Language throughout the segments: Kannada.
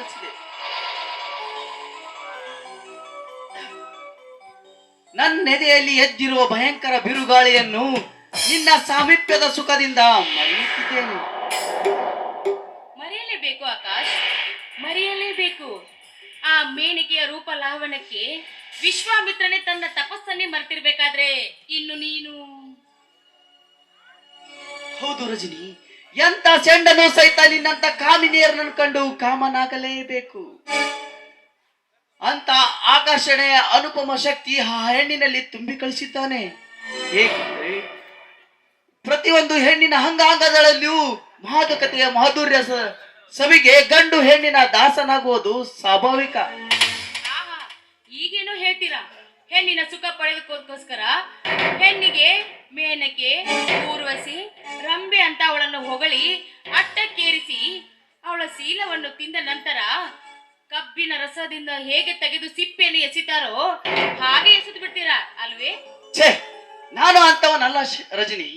ರೋಮಾಂಚನಗೊಳಿಸಿದೆ ನನ್ನೆದೆಯಲ್ಲಿ ಎದ್ದಿರುವ ಭಯಂಕರ ಬಿರುಗಾಳಿಯನ್ನು ನಿನ್ನ ಸಾಮೀಪ್ಯದ ಸುಖದಿಂದ ಮರೆಯುತ್ತಿದ್ದೇನೆ. ಮರೆಯಲೇಬೇಕು ಆಕಾಶ್ ಮರೆಯಲೇಬೇಕು. ಆ ಮೇಣಿಕೆಯ ರೂಪ ಲಾವಣಕ್ಕೆ ವಿಶ್ವಾಮಿತ್ರನೇ ತನ್ನ ತಪಸ್ಸನ್ನೇ ಮರ್ತಿರ್ಬೇಕಾದ್ರೆ ಇನ್ನು ನೀನು? ಹೌದು ರಜನಿ ಎಂತ ಚೆಂಡನು ಸಹಿತ ನಿನ್ನಂತ ಕಾಮಿನಿಯರನ್ನು ಕಂಡು ಕಾಮನಾಗಲೇಬೇಕು. ಅಂತ ಆಕರ್ಷಣೆಯ ಅನುಪಮ ಶಕ್ತಿ ಆ ಹೆಣ್ಣಿನಲ್ಲಿ ತುಂಬಿ ಕಳಿಸಿದ್ದಾನೆ. ಪ್ರತಿಯೊಂದು ಹೆಣ್ಣಿನ ಅಂಗಾಂಗಗಳಲ್ಲಿಯೂ ಮಾತುಕತೆಯ ಮಾಧುರ್ಯ ಸವಿಗೆ ಗಂಡು ಹೆಣ್ಣಿನ ದಾಸನಾಗುವುದು ಸ್ವಾಭಾವಿಕ. ಈಗೇನೋ ಹೇಳ್ತೀರಾ? ಹೆಣ್ಣಿನ ಸುಖ ಪಡೆದಕ್ಕೋಸ್ಕರ ಹೆಣ್ಣಿಗೆ ಮೇನಕೆ ಊರ್ವಸಿ ರಂಬೆ ಅಂತ ಅವಳನ್ನು ಹೊಗಳಿ ಅಟ್ಟಕ್ಕೇರಿಸಿ ಅವಳ ಶೀಲವನ್ನು ತಿಂದ ನಂತರ ಕಬ್ಬಿನ ರಸದಿಂದ ಹೇಗೆ ತೆಗೆದು ಸಿಪ್ಪೆಯನ್ನು ಎಸಿತಾರೋ ಹಾಗೆ ಎಸೆದು ಬಿಡ್ತೀರಾ ಅಲ್ವೇ? ನಾನು ಅಂತವನಲ್ಲ ರಜನಿ.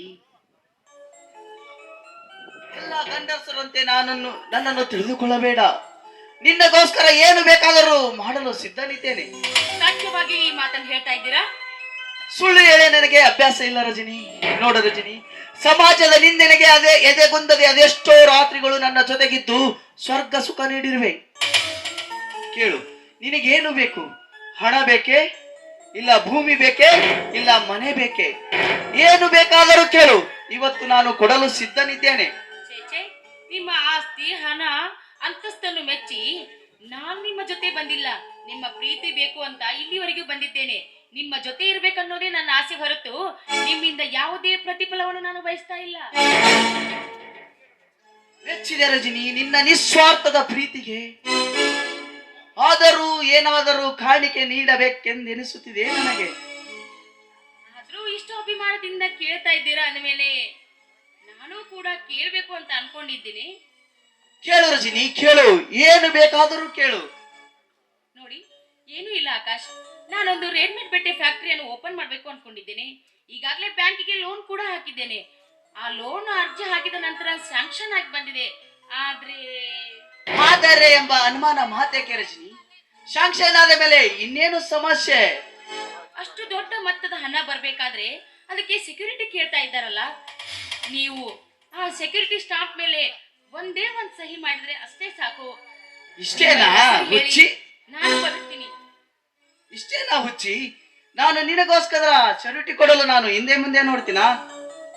ಎಲ್ಲ ಗಂಡಸರಂತೆ ನಾನನ್ನು, ನನ್ನನ್ನು ತಿಳಿದುಕೊಳ್ಳಬೇಡ. ನಿನ್ನಗೋಸ್ಕರ ಏನು ಬೇಕಾದರೂ ಮಾಡಲು ಸಿದ್ಧನಿದ್ದೇನೆ. ಸತ್ಯವಾಗಿ ಈ ಮಾತನ್ನು ಹೇಳ್ತಾ ಇದ್ದೀರಾ? ಸುಳ್ಳು ಹೇಳಿ ನನಗೆ ಅಭ್ಯಾಸ ಇಲ್ಲ ರಜನಿ. ನೋಡ ರಜನಿ ಸಮಾಜದ ನಿಂದನೆಗೆ ಅದೇ ಎದೆಗುಂದದೆ ಅದೆಷ್ಟೋ ರಾತ್ರಿಗಳು ನನ್ನ ಜೊತೆಗಿದ್ದು ಸ್ವರ್ಗ ಸುಖ ನೀಡಿರುವೆ. ಕೇಳು ನಿನಗೇನು ಬೇಕು? ಹಣ ಬೇಕೇ? ಇಲ್ಲ ಭೂಮಿ ಬೇಕೇ? ಇಲ್ಲ ಮನೆ ಬೇಕೇ? ಏನು ಬೇಕಾದರೂ ಕೇಳು. ಇವತ್ತು ನಾನು ಕೊಡಲು ಸಿದ್ಧನಿದ್ದೇನೆ. ಛೇ, ಛೇ, ನಿಮ್ಮ ಆಸ್ತಿ ಹಣ ಅಂತಸ್ತನ್ನು ಮೆಚ್ಚಿ ನಾನು ನಿಮ್ಮ ಜೊತೆ ಬಂದಿಲ್ಲ. ನಿಮ್ಮ ಪ್ರೀತಿ ಬೇಕು ಅಂತ ಇಲ್ಲಿವರೆಗೂ ಬಂದಿದ್ದೇನೆ. ನಿಮ್ಮ ಜೊತೆ ಇರ್ಬೇಕನ್ನೋದೇ ನನ್ನ ಆಸೆ ಹೊರತು ನಿಮ್ಮಿಂದ ಯಾವುದೇ ಪ್ರತಿಫಲವನ್ನು ನಾನು ಬಯಸ್ತಾ ಇಲ್ಲ. ಮೆಚ್ಚಿದೆ ರಜಿನಿ ನಿನ್ನ ನಿಸ್ವಾರ್ಥದ ಪ್ರೀತಿಗೆ. ಆದರೂ ಏನಾದರೂ ಕಾಣಿಕೆ ನೀಡಬೇಕೆಂದೆನಿಸುತ್ತಿದೆ ನನಗೆ. ಆದ್ರೂ ಇಷ್ಟು ಅಭಿಮಾನದಿಂದ ಕೇಳ್ತಾ ಇದ್ದೀರಾ ಅಂದಮೇಲೆ ನಾನು ಕೂಡ ಕೇಳಬೇಕು ಅಂತ ಅನ್ಕೊಂಡಿದ್ದೀನಿ. ಕೇಳು ರಜಿನಿ ಕೇಳು. ಏನು ಬೇಕಾದರೂ ಕೇಳು. ಏನೂ ಇಲ್ಲ ಆಕಾಶ್. ನಾನೊಂದು ರೆಡಿಮೇಡ್ ಬಟ್ಟೆ ಫ್ಯಾಕ್ಟ್ರಿಯನ್ನು ಓಪನ್ ಮಾಡಬೇಕು ಅನ್ಕೊಂಡಿದ್ದೇನೆ. ಈಗಾಗಲೇ ಬ್ಯಾಂಕಿಗೆ ಲೋನ್ ಕೂಡ ಹಾಕಿದ್ದೇನೆ. ಆ ಲೋನ್ ಅರ್ಜಿ ಹಾಕಿದ ನಂತರ ಸ್ಯಾಂಕ್ಷನ್ ಆಗಿ ಬಂದಿದೆ. ಆದ್ರೆ ಆದರೆ ಎಂಬ ಅನುಮಾನ ಮಾತೇಕೆ ರಜನಿ ಸ್ಯಾಂಕ್ಷನ್ ಆದ ಮೇಲೆ ಇನ್ನೇನು ಸಮಸ್ಯೆ? ಅಷ್ಟು ದೊಡ್ಡ ಮೊತ್ತದ ಹಣ ಬರಬೇಕಾದ್ರೆ ಅದಕ್ಕೆ ಸೆಕ್ಯೂರಿಟಿ ಕೇಳ್ತಾ ಇದ್ದಾರಲ್ಲ. ನೀವು ಆ ಸೆಕ್ಯೂರಿಟಿ ಸ್ಟಾಫ್ ಮೇಲೆ ಒಂದೇ ಒಂದ್ ಸಹಿ ಮಾಡಿದ್ರೆ ಅಷ್ಟೇ ಸಾಕು. ಇಷ್ಟೇನಾ? ಹೇಳಿ, ಹುಚ್ಚಿ. ನಾನು ಇಷ್ಟೇನಾ ಹುಚ್ಚಿ? ನಾನು ನಿನಗೋಸ್ಕರ ಚರುಟಿ ಕೊಡಲು ನಾನು ಹಿಂದೆ ಮುಂದೆ ನೋಡ್ತೀನಾ?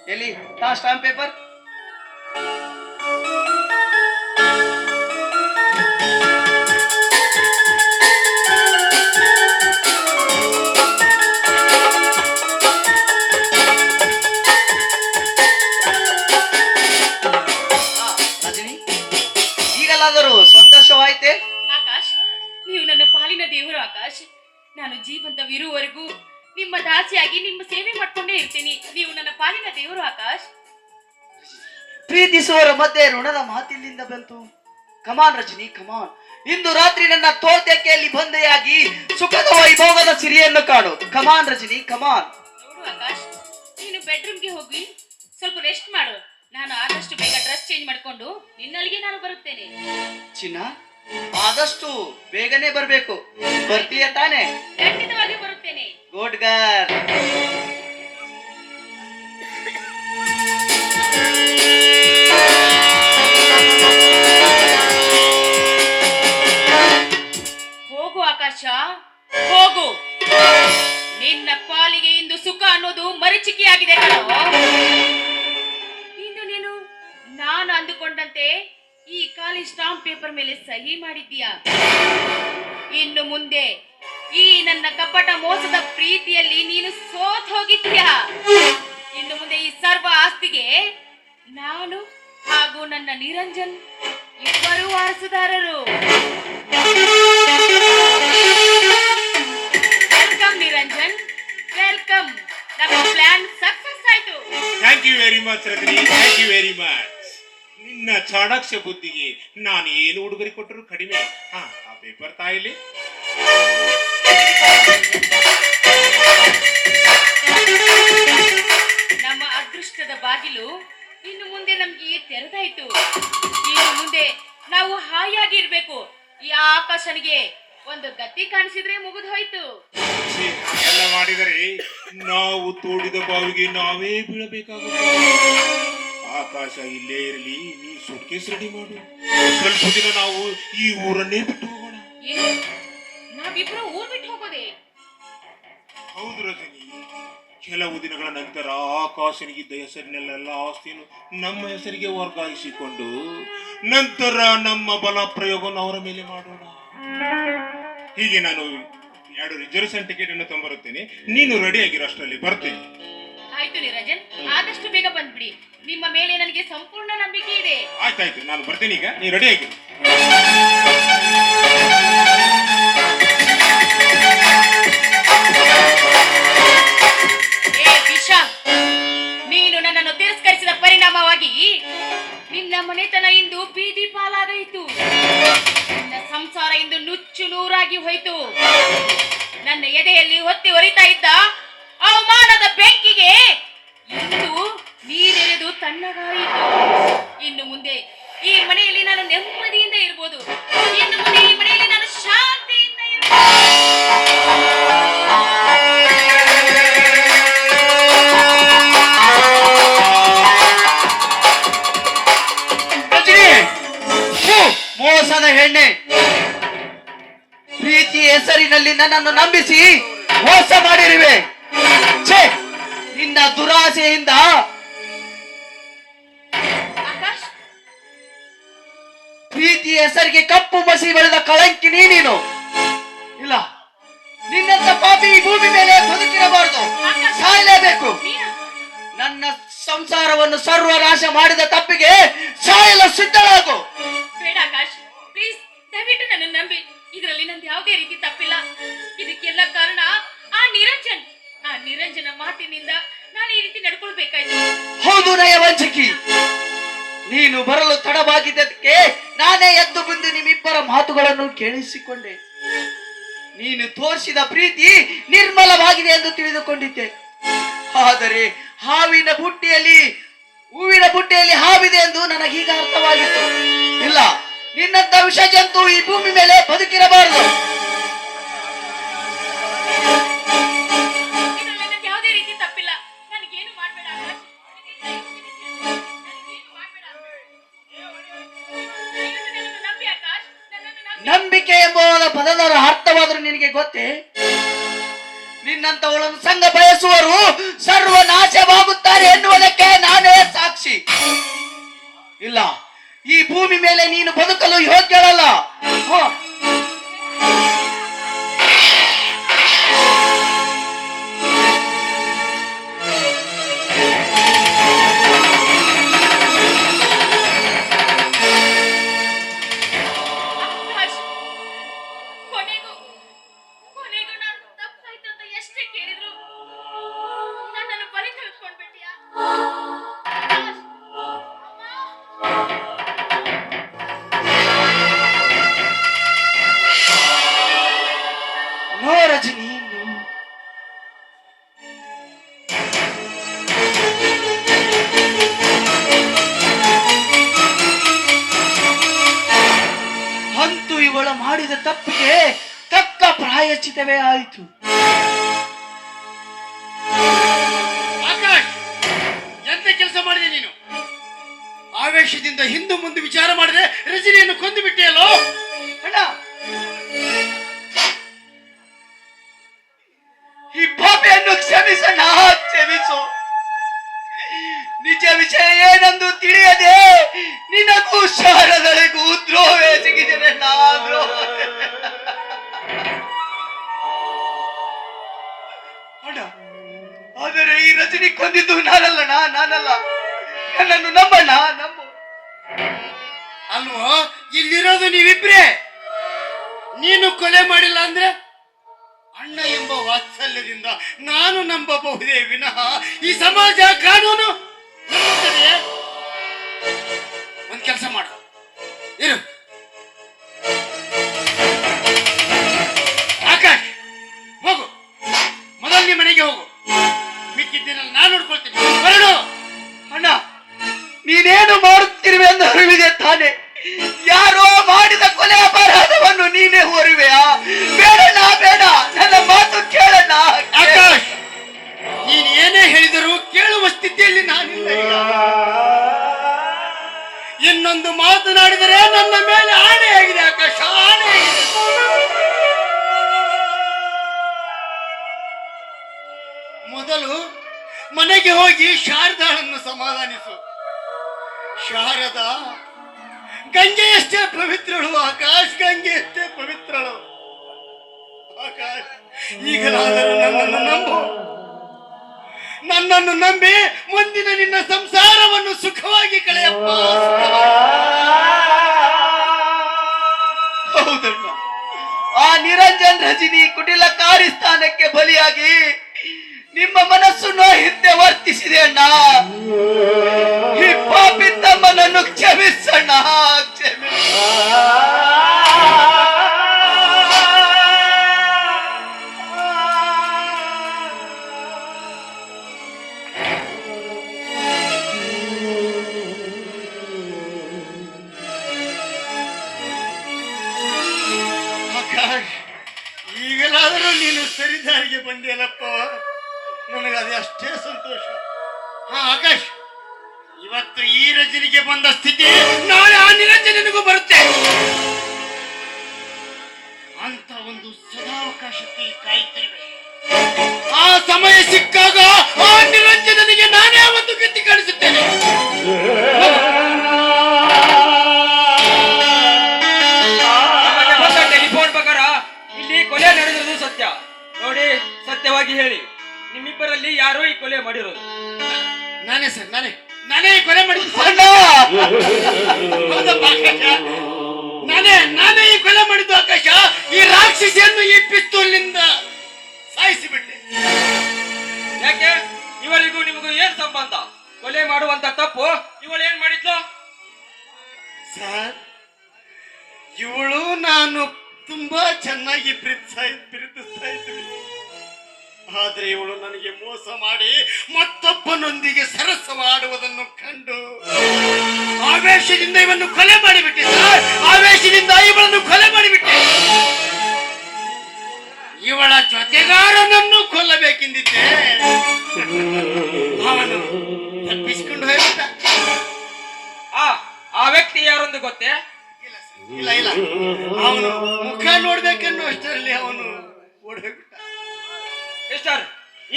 ಎಲ್ಲಿ, ತಾ ಸ್ಟಾಂಪ್ ಪೇಪರ್ ನಾನು ಜೀವಂತವಿರುವವರೆಗೂ ನಿಮ್ಮ ದಾಸಿಯಾಗಿ ನಿಮ್ಮ ಸೇವೆ ಮಾಡ್ಕೊಂಡೇ ಇರ್ತೀನಿ. ನೀವು ನನ್ನ ಪಾಲಿನ ದೇವರು ಆಕಾಶ್. ಪ್ರೀತಿಸುವವರ ಮಧ್ಯೆ ಋಣದ ಮಾತಿಲ್ಲಿಂದ ಬಂತು. ಕಮಾನ್ ರಜನಿ ಕಮಾನ್ ಇಂದು ರಾತ್ರಿ ನನ್ನ ತೋಟಕೆಯಲ್ಲಿ ಬಂದೆಯಾಗಿ ಸುಖದ ವೈಭವದ ಸಿರಿಯನ್ನು ಕಾಣು ಕಮಾನ್ ರಜನಿ ಕಮಾನ್ ನೋಡು ಆಕಾಶ್ ನೀನು ಬೆಡ್ರೂಮ್ಗೆ ಹೋಗಿ ಸ್ವಲ್ಪ ರೆಸ್ಟ್ ಮಾಡು. ನಾನು ಆದಷ್ಟು ಬೇಗ ಡ್ರೆಸ್ ಚೇಂಜ್ ಮಾಡ್ಕೊಂಡು ನಿನ್ನಲ್ಲಿಗೆ ನಾನು ಬರುತ್ತೇನೆ. ಚಿನ್ನ? ಆದಷ್ಟು ಬೇಗನೆ ಬರಬೇಕು. ಬರ್ತೀಯ ತಾನೆ? ಖಂಡಿತವಾಗಿ ಬರುತ್ತೇನೆ. ಗುಡ್ ಗರ್ ಹೋಗು ಆಕಾಶ ಹೋಗು. ನಿನ್ನ ಪಾಲಿಗೆ ಇಂದು ಸುಖ ಅನ್ನೋದು ಮರೀಚಿಕೆಯಾಗಿದೆ ಕಣೋ. ಇಂದು ನೀನು ನಾನು ಅಂದುಕೊಂಡಂತೆ ಈ ಖಾಲಿ ಸ್ಟಾಂಪ್ ಪೇಪರ್ ಮೇಲೆ ಸಹಿ ಮಾಡಿದ್ದೀಯಾ? ಇನ್ನು ಮುಂದೆ ಈ ನನ್ನ ಕಪಟ ಮೋಸದ ಪ್ರೀತಿಯಲ್ಲಿ ನೀನು ಸೋತ್ ಹೋಗಿದ್ದೀಯಾ? ಇನ್ನು ಮುಂದೆ ಈ ಸರ್ವ ಆಸ್ತಿಗೆ ನಾನು ಹಾಗೂ ನನ್ನ ನಿರಂಜನ್ ಇಬ್ಬರು ವಾರಸುದಾರರು. Welcome Niranjan, welcome. ನಮ್ಮ ಪ್ಲಾನ್ ಸಕ್ಸಸ್ ಆಯ್ತು. Thank you very much Rajini. Thank you very much ನಿನ್ನ ಚಾಣಾಕ್ಷ ಬುದ್ಧಿಗೆ ನಾನು ಏನು ಉಡುಗೊರೆ ಕೊಟ್ಟರು ಕಡಿಮೆ. ಹಾ ಆ ಪೇಪರ್ ತಾಯಿಲಿ. ಬಾಗಿಲು ಇನ್ನು ಮುಂದೆ ನಮ್ಗೆ ತೆರೆದಾಯ್ತು. ಇನ್ನು ಮುಂದೆ ನಾವು ಹಾಯಾಗಿ ಇರ್ಬೇಕು ಈ ಆಕಾಶನಿಗೆ ಒಂದು ಗತಿ ಕಾಣಿಸಿದ್ರೆ ಮುಗಿದು ಹೋಯ್ತು. ಎಲ್ಲ ಮಾಡಿದರೆ ನಾವು ತೋಡಿದ ಬಾವಿಗೆ ನಾವೇ ಬೀಳಬೇಕಾಗುತ್ತೆ. ಆಕಾಶ ಇಲ್ಲೇ ಇರಲಿ ನೀ ಸುಟ್ಕೇಸ್ ರೆಡಿ ಮಾಡು. ಸ್ವಲ್ಪ ದಿನ ನಾವು ಈ ಊರನ್ನೇ ಬಿಟ್ಟು ಹೋಗೋಣ. ಏನು? ನಾವಿಬ್ರು ಊರ್ ಬಿಟ್ಟು ಹೋಗೋದೆ? ಹೌದು ರಜನಿ. ಕೆಲವು ದಿನಗಳ ನಂತರ ಆಕಾಶನಿಗಿದ್ದ ಹೆಸರಿನಲ್ಲೆಲ್ಲ ಆಸ್ತಿಯನ್ನು ನಮ್ಮ ಹೆಸರಿಗೆ ವರ್ಗಾಯಿಸಿಕೊಂಡು ನಂತರ ನಮ್ಮ ಬಲ ಪ್ರಯೋಗವನ್ನು ಅವರ ಮೇಲೆ ಮಾಡೋಣ. ಹೀಗೆ ನಾನು ಎರಡು ರಿಜರ್ವೇಷನ್ ಟಿಕೆಟ್ ಅನ್ನು ತಂಬರುತ್ತೇನೆ. ನೀನು ರೆಡಿ ಆಗಿರೋ ಅಷ್ಟರಲ್ಲಿ ಬರ್ತೇನೆ. ರಜನ್. ಆದಷ್ಟು ಬೇಗ ಬಂದ್ಬಿಡಿ. ನಿಮ್ಮ ಮೇಲೆ ನನಗೆ ಸಂಪೂರ್ಣ ನಂಬಿಕೆ ಇದೆ. ಆಯ್ತಾಯ್ತು ನಾನು ಬರ್ತೀನಿ ಈಗ. ನೀವು ರೆಡಿ ಆಗಿ ಏ ವಿಶಾಲ್ ನೀನು ನನ್ನನ್ನು ತಿರಸ್ಕರಿಸಿದ ಪರಿಣಾಮವಾಗಿ ನಿನ್ನ ಮನೆತನ ಇಂದು ಬೀದಿ ಪಾಲಾಗಾಯಿತು ನಿನ್ನ ಸಂಸಾರ ಇಂದು ನುಚ್ಚು ನೂರಾಗಿ ಹೋಯಿತು. ನನ್ನ ಎದೆಯಲ್ಲಿ ಹೊತ್ತಿ ಹೊರಿತಾ ಇದ್ದ ಅವಮಾನದ ಬೆಂಕಿಗೆ ಇಂದು ನೀರೆರೆದು ತಣ್ಣಗಾಯಿತು ಇನ್ನು ಮುಂದೆ ಈ ಮನೆಯಲ್ಲಿ ನಾನು ನೆಮ್ಮದಿಯಿಂದ ಇರ್ಬೋದು. ಇನ್ನು ಮುಂದೆ ಈ ಮನೆಯಲ್ಲಿ ನಾನು ಶಾಂತಿಯಿಂದ ಮೋಸದ ಹೆಣ್ಣೆ. ಪ್ರೀತಿ ಹೆಸರಿನಲ್ಲಿ ನನ್ನನ್ನು ನಂಬಿಸಿ ಮೋಸ ಮಾಡಿರುವೆ. ಛೇ! ನಿನ್ನ ದುರಾಸೆಯಿಂದ ಪ್ರೀತಿ ಹೆಸರಿಗೆ ಕಪ್ಪು ಮಸಿ ಬೆಳೆದ ಕಳಂಕಿ ನೀನು. ಇಲ್ಲ ನಿನ್ನಂತ ಪಾಪಿ ಈ ಭೂಮಿ ಮೇಲೆ ಬದುಕಿರಬಾರದು. ಸಾಯಲೇಬೇಕು. ನನ್ನ ಸಂಸಾರವನ್ನು ಸರ್ವನಾಶ ಮಾಡಿದ ತಪ್ಪಿಗೆ ಸಾಯಲು ಸಿದ್ಧಳಾಗು. ಬೇಡ ಆಕಾಶ್ ಪ್ಲೀಸ್ ದಯವಿಟ್ಟು ನನ್ನ ನಂಬಿ. ಇದರಲ್ಲಿ ನಂದು ಯಾವುದೇ ರೀತಿ ತಪ್ಪಿಲ್ಲ. ಇದಕ್ಕೆಲ್ಲ ಕಾರಣ ಆ ನಿರಂಜನ್. ನಿರಂಜನ ಮಾತಿನಿಂದ ನಾನು ಈ ರೀತಿ ನಡ್ಕೊಳ್ಬೇಕಾಯ್ತು. ಹೌದು ನಯವಂಚಕಿ. ನೀನು ಬರಲು ತಡವಾಗಿದ್ದಕ್ಕೆ ನಾನೇ ಎದ್ದು ಬಂದು ನಿಮ್ಮಿಬ್ಬರ ಮಾತುಗಳನ್ನು ಕೇಳಿಸಿಕೊಂಡೆ. ನೀನು ತೋರಿಸಿದ ಪ್ರೀತಿ ನಿರ್ಮಲವಾಗಿದೆ ಎಂದು ತಿಳಿದುಕೊಂಡಿದ್ದೆ. ಆದರೆ ಹಾವಿನ ಬುಟ್ಟಿಯಲ್ಲಿ, ಹೂವಿನ ಬುಟ್ಟಿಯಲ್ಲಿ ಹಾವಿದೆ ಎಂದು ನನಗೀಗ ಅರ್ಥವಾಗಿತ್ತು. ಇಲ್ಲ ನಿನ್ನಂತ ವಿಷ ಈ ಭೂಮಿ ಮೇಲೆ ಬದುಕಿರಬಾರದು. ನಂಬಿಕೆ ಎಂಬುವ ಪದದ ಅರ್ಥವಾದರೂ ನಿನಗೆ ಗೊತ್ತೇ? ನಿನ್ನಂತವಳನ್ನು ಸಂಘ ಬಯಸುವರು ಸರ್ವನಾಶವಾಗುತ್ತಾರೆ ಎನ್ನುವುದಕ್ಕೆ ನಾನೇ ಸಾಕ್ಷಿ. ಇಲ್ಲ, ಈ ಭೂಮಿ ಮೇಲೆ ನೀನು ಬದುಕಲು ಯೋಗ್ಯಳಲ್ಲ. ಪ್ರಾಯಶ್ಚಿತವೇ ಆಯಿತು. ಆಕಾಶ್ ಎಂತ ಕೆಲಸ ಮಾಡಿದೆ ನೀನು? ಆವೇಶದಿಂದ ಹಿಂದೆ ಮುಂದೆ ವಿಚಾರ ಮಾಡಿದೆ ಈ ರಜನಿ ಕೊಂದಿದ್ದು ನಾನಲ್ಲಣ್ಣ ನಾನಲ್ಲ. ನನ್ನನ್ನು ನಂಬಣ್ಣ, ನಂಬು. ಅಲ್ವೋ, ಇಲ್ಲಿರೋದು ನೀವಿಬ್ರೆ? ನೀನು ಕೊಲೆ ಮಾಡಿಲ್ಲ ಅಂದ್ರೆ? ಅಣ್ಣ ಎಂಬ ವಾತ್ಸಲ್ಯದಿಂದ ನಾನು ನಂಬಬಹುದೇ ವಿನಃ? ಈ ಸಮಾಜ ಕಾನೂನು? ಒಂದ್ ಕೆಲಸ ಮಾಡು. ಇರು. ಮೊದಲು ಮನೆಗೆ ಹೋಗಿ ಶಾರದಾಳನ್ನು ಸಮಾಧಾನಿಸು. ಶಾರದ ಗಂಗೆಯಷ್ಟೇ ಪವಿತ್ರಳು, ಆಕಾಶ್ ಗಂಗೆಯಷ್ಟೇ ಪವಿತ್ರಳು. ಈಗಲಾದರೂ ನನ್ನನ್ನು ನಂಬು. ನನ್ನನ್ನು ನಂಬಿ ಮುಂದಿನ ನಿನ್ನ ಸಂಸಾರವನ್ನು ಸುಖವಾಗಿ ಕಳೆಯಪ್ಪ. ಹೌದಣ್ಣ. ಆ ನಿರಂಜನ್ ರಜಿನಿ ಕುಟಿಲ ಕಾರ್ಯಸ್ಥಾನಕ್ಕೆ ಬಲಿಯಾಗಿ ನಿಮ್ಮ ಮನಸ್ಸು ನೋಹಿದ್ದೆ ವರ್ತಿಸಿದೆ ಅಣ್ಣ. ಈ ಪಾಪಿ ತಮ್ಮನನ್ನು ಕ್ಷಮಿಸಣ್ಣ ಕ್ಷಮಿಸ. ಈಗಲಾದರೂ ನೀನು ಸರಿದಾರಿಗೆ ಬಂದಿಯಲ್ಲಪ್ಪ ನನಗೆ ಅಷ್ಟೇ ಸಂತೋಷ. ಆಕಾಶ್, ಇವತ್ತು ಈ ರಜನಿಗೆ ಬಂದ ಸ್ಥಿತಿ ನಾಳೆ ಆ ನಿರಂಜನಿಗೂ ಬರುತ್ತೆ. ಅಂತ ಒಂದು ಸದಾವಕಾಶಕ್ಕೆ ಕಾಯುತ್ತಿರುವೆ ಆ ಸಮಯ ಸಿಕ್ಕಾಗ ಆ ನಿರಂಜನಿಗೆ ನಾನೇ ಒಂದು ಗತಿ ಕಾಣಿಸುತ್ತೇನೆ. ಟೆಲಿಫೋನ್ ಪ್ರಕಾರ ಇಲ್ಲಿ ಕೊಲೆ ನಡೆದಿರೋದು ಸತ್ಯ. ನೋಡಿ, ಸತ್ಯವಾಗಿ ಹೇಳಿ. ನಿಮ್ಮಿಬ್ಬರಲ್ಲಿ ಯಾರು ಈ ಕೊಲೆ ಮಾಡಿರೋದು. ನಾನೇ ಸರ್ ನಾನೇ. ನಾನೇ ಈ ಕೊಲೆ ಮಾಡಿದ್ದು ಸರ್. ಹೌದಪ್ಪ ಆಕಾಶ? ನಾನೇ ನಾನೇ ಈ ಕೊಲೆ ಮಾಡಿದ್ದು ಆಕಾಶ? ಈ ರಾಕ್ಷಸಿಯನ್ನು ಈ ಪಿಸ್ತೂಲ್ನಿಂದ ಸಾಯಿಸಿಬಿಟ್ಟೆ. ಯಾಕೆ? ಇವರಿಗೂ ನಿಮಗೂ ಏನ್ ಸಂಬಂಧ? ಕೊಲೆ ಮಾಡುವಂತ ತಪ್ಪು? ಇವಳು ಏನ್ ಮಾಡಿದ್ಲು? ಸರ್ ಇವಳು ನಾನು ತುಂಬಾ ಚೆನ್ನಾಗಿ ಪ್ರೀತಿಸ್ತಾ ಪ್ರೀತಿಸ್ತಾ ಇದ್ವಿ ಆದ್ರೆ ಇವಳು ನನಗೆ ಮೋಸ ಮಾಡಿ ಮತ್ತೊಬ್ಬನೊಂದಿಗೆ ಸರಸವಾಡುವುದನ್ನು ಕಂಡು ಆವೇಶದಿಂದ ಇವನ್ನು ಕೊಲೆ ಮಾಡಿಬಿಟ್ಟೆ ಸರ್. ಆವೇಶದಿಂದ ಇವಳನ್ನು ಕೊಲೆ ಮಾಡಿಬಿಟ್ಟೆ. ಇವಳ ಜೊತೆಗಾರನನ್ನು ಕೊಲ್ಲಬೇಕೆಂದಿದ್ದೆ. ಅವನು ತಪ್ಪಿಸಿಕೊಂಡು ಹೋಗುತ್ತ ಆ ಆ ವ್ಯಕ್ತಿ ಯಾರೊಂದು ಗೊತ್ತೇ? ಇಲ್ಲ ಇಲ್ಲ ಇಲ್ಲ. ಅವನು ಮುಖ ನೋಡ್ಬೇಕನ್ನೋ ಅಷ್ಟರಲ್ಲಿ ಅವನು ಓಡೋಗ್ಬಿಟ್ಟ ಮಿಸ್ಟರ್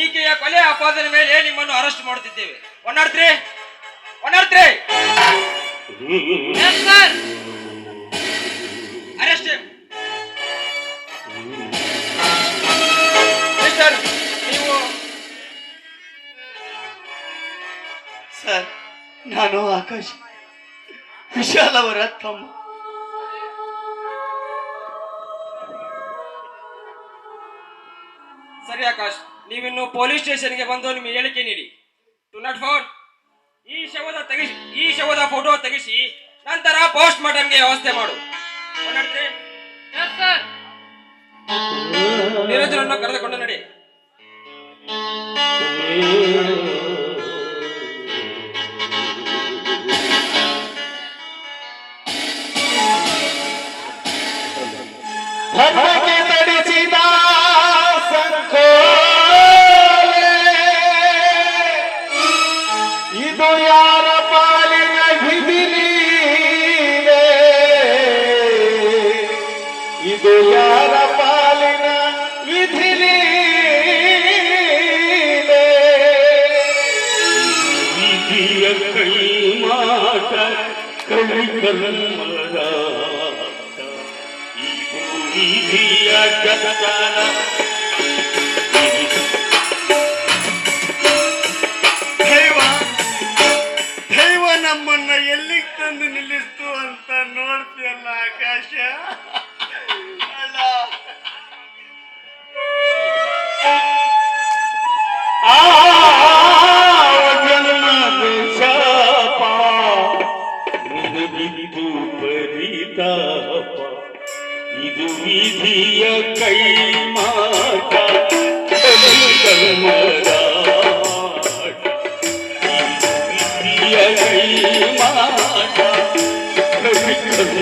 ಈಕೆಯ ಕೊಲೆ ಆಪಾದನೆ ಮೇಲೆ ನಿಮ್ಮನ್ನು ಅರೆಸ್ಟ್ ಮಾಡುತ್ತಿದ್ದೇವೆ. One nought three one arrest mister ನೀವು ಸರ್ ನಾನು ಆಕಾಶ್. ವಿಶಾಲ್ ಅವರ ತಮ್ಮ. ಸರಿ ಆಕಾಶ್? ನೀವಿನ್ನು ಪೊಲೀಸ್ ಸ್ಟೇಷನ್ಗೆ ಬಂದು ನಿಮ್ಮ ಹೇಳಿಕೆ ನೀಡಿ. ಟು ನಾಟ್ ಫೋರ್ ಈ ಶವದ ತೆಗಿಸಿ ಈ ಶವದ ಫೋಟೋ ತೆಗಿಸಿ ನಂತರ ಪೋಸ್ಟ್ ಮಾರ್ಟಮ್ಗೆ ವ್ಯವಸ್ಥೆ ಮಾಡು. ನೀರಜನನ್ನು ಕರೆದುಕೊಂಡು ನಡಿ. ಧರ್ಮಕ್ಕೆ ಕೈ ಕರ್ಮದ ಈ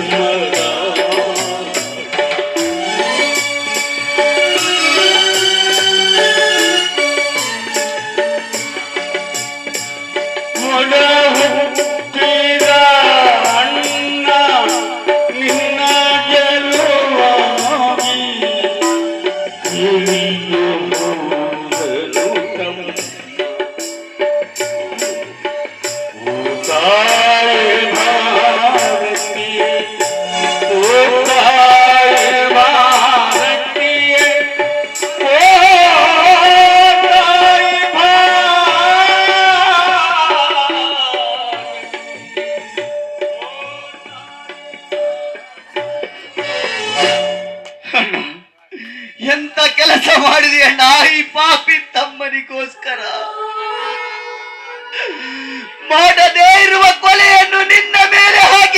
the mud.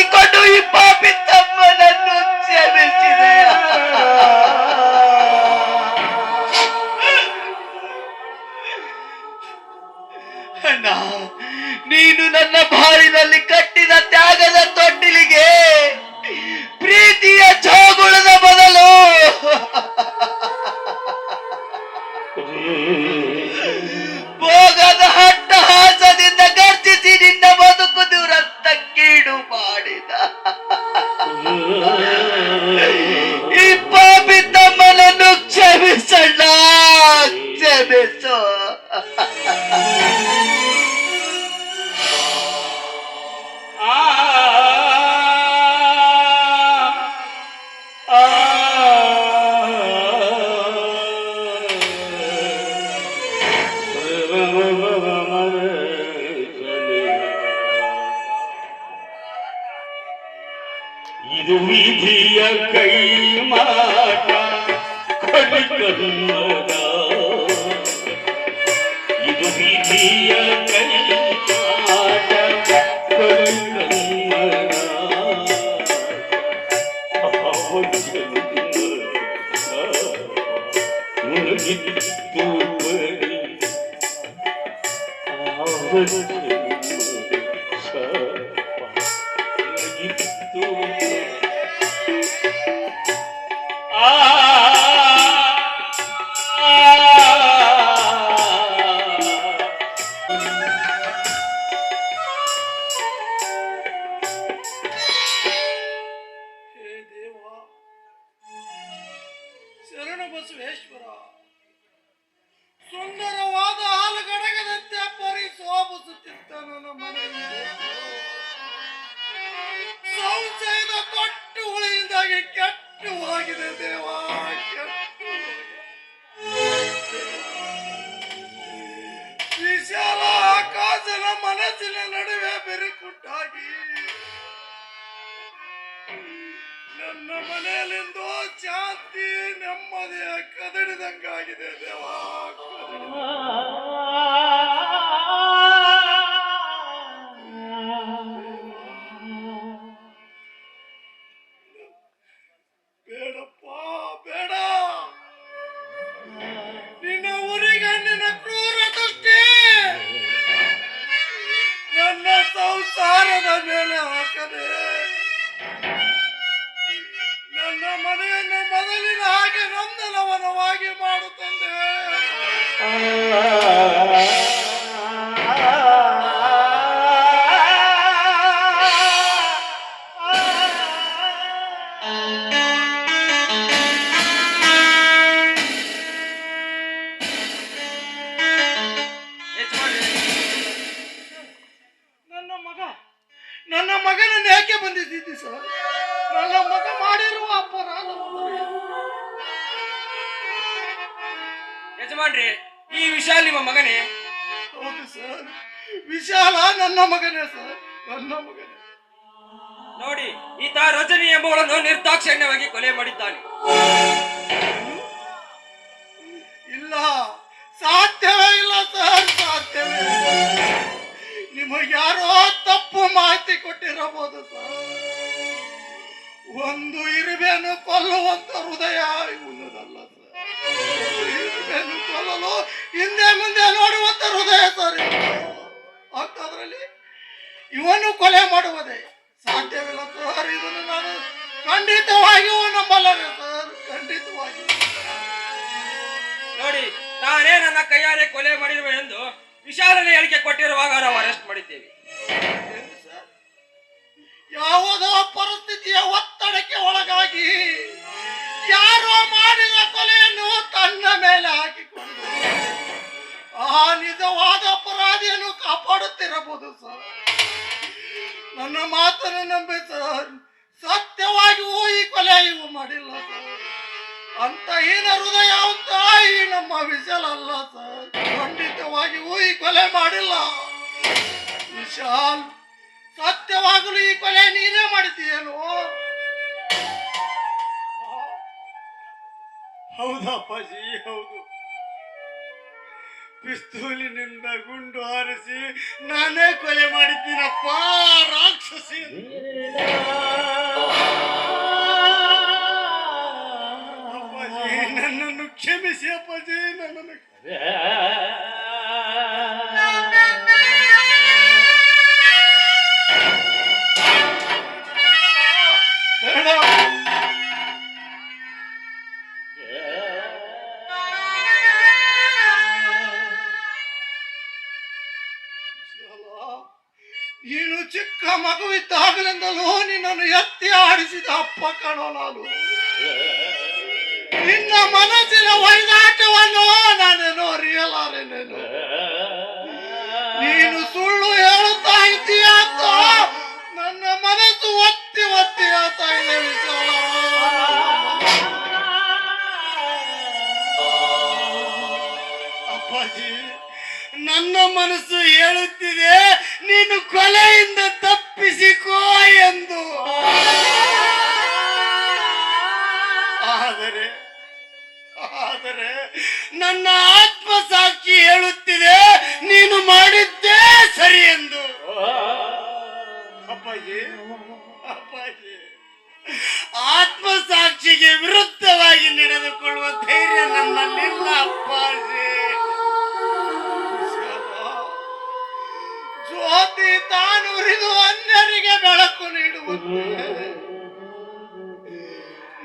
ಹಾಕಿಕೊಂಡು ಈ ಪಾಪಿ ತಮ್ಮನನ್ನು ಕ್ಷಮಿಸಿದೆಯ? ನೀನು ನನ್ನ ಬಾಳಿನಲ್ಲಿ कई माता खड़ी करूँगा ये जो बीती कई माता ಬಸವೇಶ್ವರ ಸುಂದರವಾದ ಹಾಲು ಗಡಗದಂತೆ ಪರಿ ಶೋಭಿಸುತ್ತಿದ್ದ ನನ್ನ ಮನೆಯಲ್ಲಿ. ಸಂಶಯದ ಕೊಟ್ಟು ಹುಳಿಯಿಂದಾಗಿ ಕೆಟ್ಟು ಹೋಗಿದೆ ದೇವ, ಕೆಟ್ಟು ವಿಶಾಲ ಆಕಾಶನ ಮನಸ್ಸಿನ ನಡುವೆ ಬೆರೆಕುಟ್ಟಾಗಿ ನನ್ನ ಮನೆಯಲ್ಲಿಂದು ಶಾಂತಿ ನೆಮ್ಮದಿಯ ಕದಡಿದಂಗಾಗಿದೆ ದೇವ. ಬೇಡಪ್ಪ, ಬೇಡ. ನಿನ್ನ ಊರಿಗೆ, ನಿನ್ನ ಕ್ರೂರ ದೃಷ್ಟಿ. ನನ್ನ ಸಂಸಾರದ ಮೇಲೆ ಹಾಕದೆ. ಯಜಮಾನ್ರೆ ನಿಮಗೆ ಯಾರೋ ತಪ್ಪು ಮಾಹಿತಿ ಕೊಟ್ಟಿರಬಹುದು ಸರ್. ಒಂದು ಇರುವೆನು ಕೊಲ್ಲುವಂತ ಹೃದಯ ಇವನದಲ್ಲ ಸರ್. ಕೊಲ್ಲಲು ಹಿಂದೆ ಮುಂದೆ ನೋಡುವಂತ ಹೃದಯ ಸರ್. ಅಂಥದ್ರಲ್ಲಿ ಇವನು ಕೊಲೆ ಮಾಡುವುದೇ ಸಾಧ್ಯವಿಲ್ಲ ಸರ್. ನಾನು ಖಂಡಿತವಾಗಿಯೂ ನಂಬಲ್ಲ ಸರ್. ಖಂಡಿತವಾಗಿಯೂ. ನೋಡಿ, ನಾನೇ ನನ್ನ ಕೈಯಾರೆ ಕೊಲೆ ಮಾಡಿರುವೆ ಎಂದು ವಿಶಾಲನ ಹೇಳಿಕೆ ಕೊಟ್ಟಿರುವಾಗ ನಾವು ಅರೆಸ್ಟ್ ಮಾಡಿದ್ದೇವೆ. ಏನು? ಯಾವುದೋ ಪರಿಸ್ಥಿತಿಯ ಒತ್ತಡಕ್ಕೆ ಒಳಗಾಗಿ ಯಾರೋ ಮಾಡಿದ ಕೊಲೆಯನ್ನು ತನ್ನ ಮೇಲೆ ಹಾಕಿಕೊಂಡು ಆ ನಿಜವಾದ ಅಪರಾಧಿಯನ್ನು ಕಾಪಾಡುತ್ತಿರಬಹುದು ಸರ್. ನನ್ನ ಮಾತನ್ನು ನಂಬಿ ಸರ್, ಸತ್ಯವಾಗಿಯೂ ಈ ಕೊಲೆ ಇವು ಮಾಡಿಲ್ಲ ಸರ್. ಅಂತ ಹೀನ ಹೃದಯ ಅಂತ ಈ ನಮ್ಮ ವಿಶಾಲ ಅಲ್ಲ ಸರ್. ಈ ಕೊಲೆ ಮಾಡಿಲ್ಲ. ವಿಶಾಲ್, ಸತ್ಯವಾಗಲು ಈ ಕೊಲೆ ನೀನೇ ಮಾಡಿದ್ದೀಯೇನು? ಹೌದಪ್ಪಾಜಿ, ಹೌದು. ಪಿಸ್ತೂಲಿನಿಂದ ಗುಂಡು ಹಾರಿಸಿ ನಾನೇ ಕೊಲೆ ಮಾಡಿದ್ದೀನಪ್ಪ, ರಾಕ್ಷಸಿ. ಅಪ್ಪಾಜಿ, ನನ್ನನ್ನು ಕ್ಷಮಿಸಿ ಅಪ್ಪಾಜಿ, ನನ್ನನ್ನು ಮಗುವಿದ್ದಾಗಲಿಂದಲೂ ನಿನ್ನನ್ನು ಎತ್ತಿ ಆಡಿಸಿದ ಅಪ್ಪ ಕಾಣೋ ನಾನು. ನಿನ್ನ ಮನಸ್ಸಿನ ವೈದಾಟವನ್ನು ನಾನೇನು ಅರಿಯಲಾರೆ ನೀನು ಸುಳ್ಳು ಹೇಳುತ್ತಾ ಇದ್ದೀಯ ಅಂತ ನನ್ನ ಮನಸ್ಸು ಒತ್ತಿ ಒತ್ತಿ ಹೇಳ್ತಾ ಅಪ್ಪಾಜಿ, ನನ್ನ ಮನಸ್ಸು ಹೇಳುತ್ತಿದೆ, ನೀನು ಕೊಲೆಯಿಂದ ತಪ್ಪಿಸಿಕೋ ಎಂದು. ಆದರೆ ಆದರೆ ನನ್ನ ಆತ್ಮ ಸಾಕ್ಷಿ ಹೇಳುತ್ತಿದೆ, ನೀನು ಮಾಡಿದ್ದೇ ಸರಿ ಎಂದು. ಅಪ್ಪಾಜಿ ಅಪ್ಪಾಜಿ ಆತ್ಮಸಾಕ್ಷಿಗೆ ವಿರುದ್ಧವಾಗಿ ನಡೆದುಕೊಳ್ಳುವ ಧೈರ್ಯ ನನ್ನಲ್ಲಿಲ್ಲ, ಅಪ್ಪಾಜಿ. ಜ್ಯೋತಿ ತಾನು ಉರಿದು ಅನ್ಯರಿಗೆ ಬೆಳಕು ನೀಡುವಂತೆ.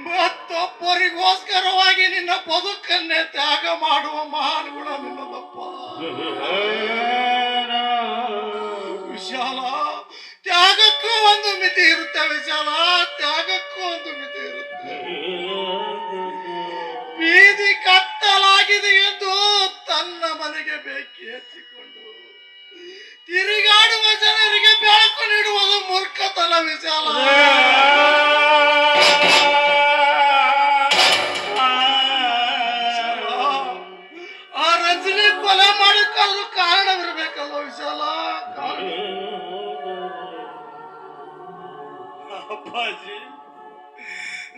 ಮತ್ತೊಬ್ಬರಿಗೋಸ್ಕರವಾಗಿ ನಿನ್ನ ಬದುಕನ್ನೇ ತ್ಯಾಗ ಮಾಡುವ ಮಹಾನ್ ಗುಣ ನಿನ್ನದಪ್ಪ ವಿಶಾಲ, ತ್ಯಾಗಕ್ಕೂ ಒಂದು ಮಿತಿ ಇರುತ್ತೆ ವಿಶಾಲ, ತ್ಯಾಗಕ್ಕೂ ಒಂದು ಮಿತಿ ಇರುತ್ತೆ. ಬೀದಿ ಕತ್ತಲಾಗಿದೆ ಎಂದು ತನ್ನ ಮನೆಗೆ ಬೇಕೇ ಹಚ್ಚಿಕೊಂಡು ತಿರುಗಾಡುವ ಜನರಿಗೆ ಬೆಳಕು ನೀಡುವುದು ಮೂರ್ಖತನ ವಿಶಾಲ. ಆ ರಜನಿ ಕೊಲೆ ಮಾಡಿಕೊಳ್ಳಲು ಕಾರಣವಿರಬೇಕಲ್ಲ ವಿಶಾಲ? ಕಾರಣ ಅಪ್ಪಾಜಿ,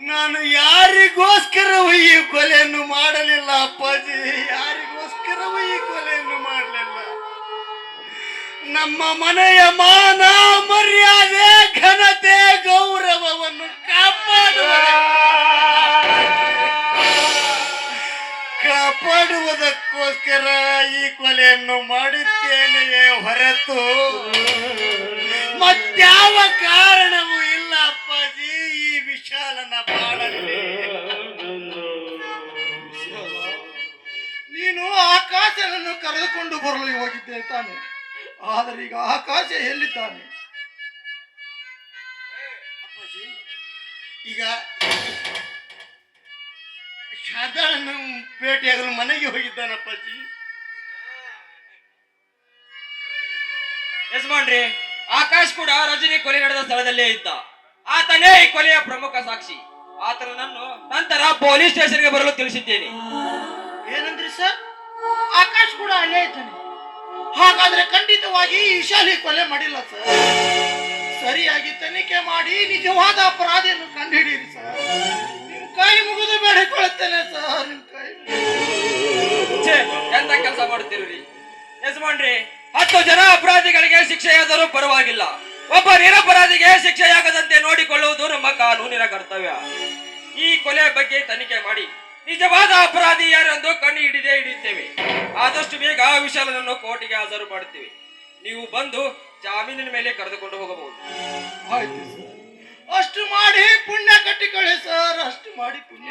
ನಾನು ಯಾರಿಗೋಸ್ಕರವೂ ಈ ಕೊಲೆಯನ್ನು ಮಾಡಲಿಲ್ಲ ಅಪ್ಪಾಜಿ. ಯಾರಿಗೋಸ್ಕರವೂ ಈ ಕೊಲೆಯನ್ನು ಮಾಡಲಿಲ್ಲ. ನಮ್ಮ ಮನೆಯ ಮಾನ ಮರ್ಯಾದೆ, ಘನತೆ, ಗೌರವವನ್ನು ಕಾಪಾಡುವ ಕಾಪಾಡುವುದಕ್ಕೋಸ್ಕರ ಈ ಕೊಲೆಯನ್ನು ಮಾಡುತ್ತೇನೆಯೇ ಹೊರತು ಮತ್ಯಾವ ಕಾರಣವೂ ಇಲ್ಲ ಅಪ್ಪಾಜಿ, ಈ ವಿಶಾಲನ ಬಾಳಲ್ಲಿ. ನೀನು ಆಕಾಶನನ್ನು ಕರೆದುಕೊಂಡು ಬರಲು ಹೋಗಿದ್ದೆ ತಾನೆ. ಆದರೆ ಈಗ ಆಕಾಶ ಎಲ್ಲಿದ್ದಾನೆ? ಅಪ್ಪಾಜಿ ಈಗ ಶಾರದಾಳನ್ನು ಭೇಟಿಯಾಗಲು ಮನೆಗೆ ಹೋಗಿದ್ದಾನಪ್ಪಾಜಿ ಯಜಮಾನ್ರಿ ಆಕಾಶ್ ಕೂಡ ರಜನಿ ಕೊಲೆ ನಡೆದ ಸ್ಥಳದಲ್ಲೇ ಇದ್ದ. ಆತನೇ ಈ ಕೊಲೆಯ ಪ್ರಮುಖ ಸಾಕ್ಷಿ. ಆತನನ್ನು ನಾನು ನಂತರ ಪೊಲೀಸ್ ಸ್ಟೇಷನ್ಗೆ ಬರಲು ತಿಳಿಸಿದ್ದೇನೆ. ಏನಂದ್ರಿ ಸರ್? ಆಕಾಶ್ ಕೂಡ ಅಲ್ಲೇ ಇದ್ದಾನೆ. ಹಾಗಾದ್ರೆ ಖಂಡಿತವಾಗಿ ಈ ಕೊಲೆ ಮಾಡಿಲ್ಲ ಸರ್. ಸರಿಯಾಗಿ ತನಿಖೆ ಮಾಡಿ ನಿಜವಾದ ಅಪರಾಧಿಯನ್ನು ಕಂಡುಹಿಡಿಯಿರಿ ಸರ್. ನಿಮ್ ಕೈ ಮುಗಿದು ಬೇಡಿಕೊಳ್ಳುತ್ತೇನೆ ಸರ್, ನಿಮ್ ಕೈ ಎಂತ ಕೆಲಸ ಮಾಡ್ತೀರಿ ಯಜಮಾನ್ರಿ, ಹತ್ತು ಜನ ಅಪರಾಧಿಗಳಿಗೆ ಶಿಕ್ಷೆಯಾದರೂ ಪರವಾಗಿಲ್ಲ. ಒಬ್ಬ ನಿರಪರಾಧಿಗೆ ಶಿಕ್ಷೆಯಾಗದಂತೆ ನೋಡಿಕೊಳ್ಳುವುದು ನಮ್ಮ ಕಾನೂನಿನ ಕರ್ತವ್ಯ. ಈ ಕೊಲೆ ಬಗ್ಗೆ ತನಿಖೆ ಮಾಡಿ. ನಿಜವಾದ ಅಪರಾಧಿ ಯಾರೆಂದು ಕಣ್ಣು ಹಿಡಿದೇ ಹಿಡಿಯುತ್ತೇವೆ. ಆದಷ್ಟು ಬೇಗ ವಿಶಾಲನನ್ನು ಕೋರ್ಟಿಗೆ ಹಾಜರು ಮಾಡುತ್ತೇವೆ. ನೀವು ಬಂದು ಜಾಮೀನಿನ ಮೇಲೆ ಕರೆದುಕೊಂಡು ಹೋಗಬಹುದು. ಆಯ್ತು ಸರ್. ಅಷ್ಟು ಮಾಡಿ ಪುಣ್ಯ ಕಟ್ಟಿಕೊಳ್ಳಿ ಸರ್. ಅಷ್ಟು ಮಾಡಿ ಪುಣ್ಯ.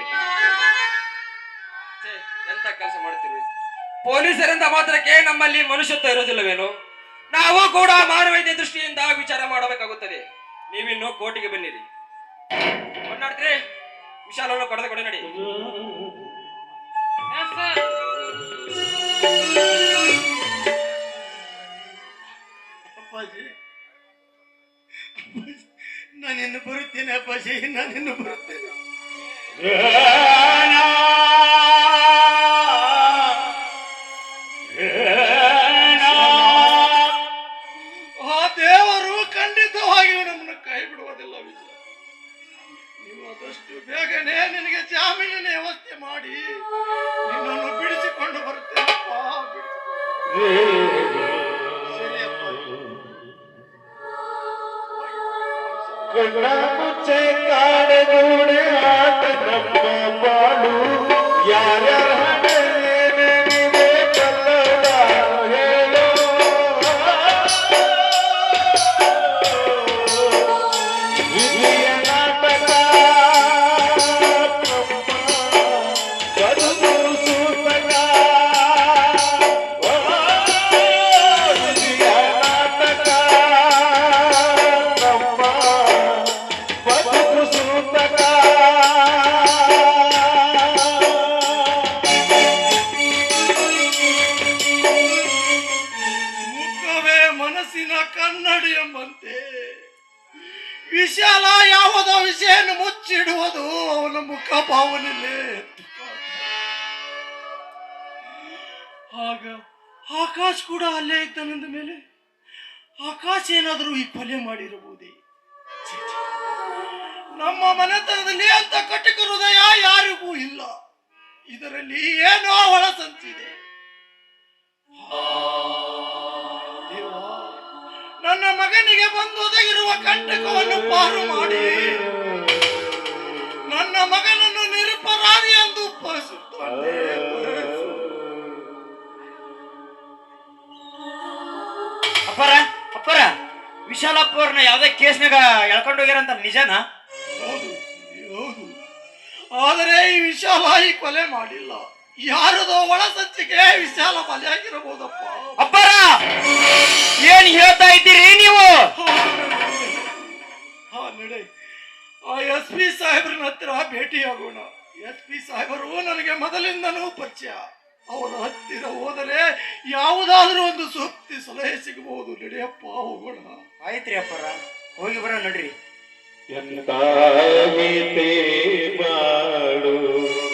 ಛೇ, ಎಂತ ಕೆಲಸ ಮಾಡ್ತೀರಿ ಪೊಲೀಸರಿಂದ ಮಾತ್ರಕ್ಕೆ ನಮ್ಮಲ್ಲಿ ಮನುಷ್ಯತ್ವ ಇರೋದಿಲ್ಲವೇನು ನಾವು ಕೂಡ ಮಾನವೀಯ ದೃಷ್ಟಿಯಿಂದ ವಿಚಾರ ಮಾಡಬೇಕಾಗುತ್ತದೆ. ನೀವಿನ್ನು ಕೋರ್ಟಿಗೆ ಬನ್ನಿರಿ. ಕೊಂಡಾಡ್ತೀರಿ ವಿಶಾಲವನ್ನು ಕೊಡೆ ನಡಿ. ಅಪ್ಪಾಜಿ ನಾನಿನ್ನು ಬರುತ್ತೇನೆ ಅಪ್ಪಾಜಿ ನಾನಿನ್ನು ಬರುತ್ತೇನೆ. ನಿನಗೆ ಜಾಮೀನಿನ ವ್ಯವಸ್ಥೆ ಮಾಡಿ. ನಿನ್ನನ್ನು ಬಿಡಿಸಿಕೊಂಡು ಬರುತ್ತೇನಪ್ಪ ಸರಿಯಪ್ಪ ಕಣ್ಣ ಮುಚ್ಚೆ ಕಾಡೆ ಆಟ ಅಲ್ಲೇ ಇದ್ದನಂದ ಮೇಲೆ ಆಕಾಶ ಏನಾದರೂ ಈ ಕೊಲೆ ಮಾಡಿರಬಹುದೇ. ನಮ್ಮ ಮನೆತನದಲ್ಲಿ ಅಂತ ಕಟಕ ಹೃದಯ ಯಾರಿಗೂ ಇಲ್ಲ. ಇದರಲ್ಲಿ ಏನೋ ಆ ದೇವ, ನನ್ನ ಮಗನಿಗೆ ಬಂದು ಒದಗಿರುವ ಕಂಟಕವನ್ನು ಪಾರು ಮಾಡಿ. ನನ್ನ ಮಗನನ್ನು ನಿರಪರಾಧಿ ಎಂದು ಒಪ್ಪಿಸುತ್ತಾನೆ ಅಪ್ಪರ ವಿಶಾಲಪ್ಪ ಅವ್ರನ್ನ ಯಾವ್ದೇ ಕೇಸ್ನಾಗ ಎಳ್ಕೊಂಡು ಹೋಗ್ಯಾರಂತ ನಿಜನಾ? ಹೌದು ಹೌದು. ಆದರೆ ಈ ವಿಶಾಲ ಈ ಕೊಲೆ ಮಾಡಿಲ್ಲ. ಯಾರದೋ ಒಳಸಂಚಿಗೆ ವಿಶಾಲ ಬಲಿಯಾಗಿರಬಹುದಪ್ಪ ಅಪ್ಪರ ಏನ್ ಹೇಳ್ತಾ ಇದ್ದೀರಿ ನೀವು? ಹಾ ನಡೆ. ಆ ಎಸ್ ಪಿ ಸಾಹೇಬ್ರನ್ನ ಹತ್ರ ಭೇಟಿಯಾಗೋಣ. ಎಸ್ ಪಿ ಸಾಹೇಬರು ನನಗೆ ಮೊದಲಿಂದನೂ ಪರಿಚಯ. ಅವರ ಹತ್ತಿರ ಹೋದರೆ ಯಾವುದಾದ್ರೂ ಒಂದು ಸೂಕ್ತಿ ಸಲಹೆ ಸಿಗಬಹುದು. ನಡೆಯಪ್ಪ ಹೋಗೋಣ. ಆಯ್ತ್ರಿ ಅಪ್ಪರ ಹೋಗಿ ಬರೋ ನಡ್ರಿ. ಎಂತ ಮಾಡು.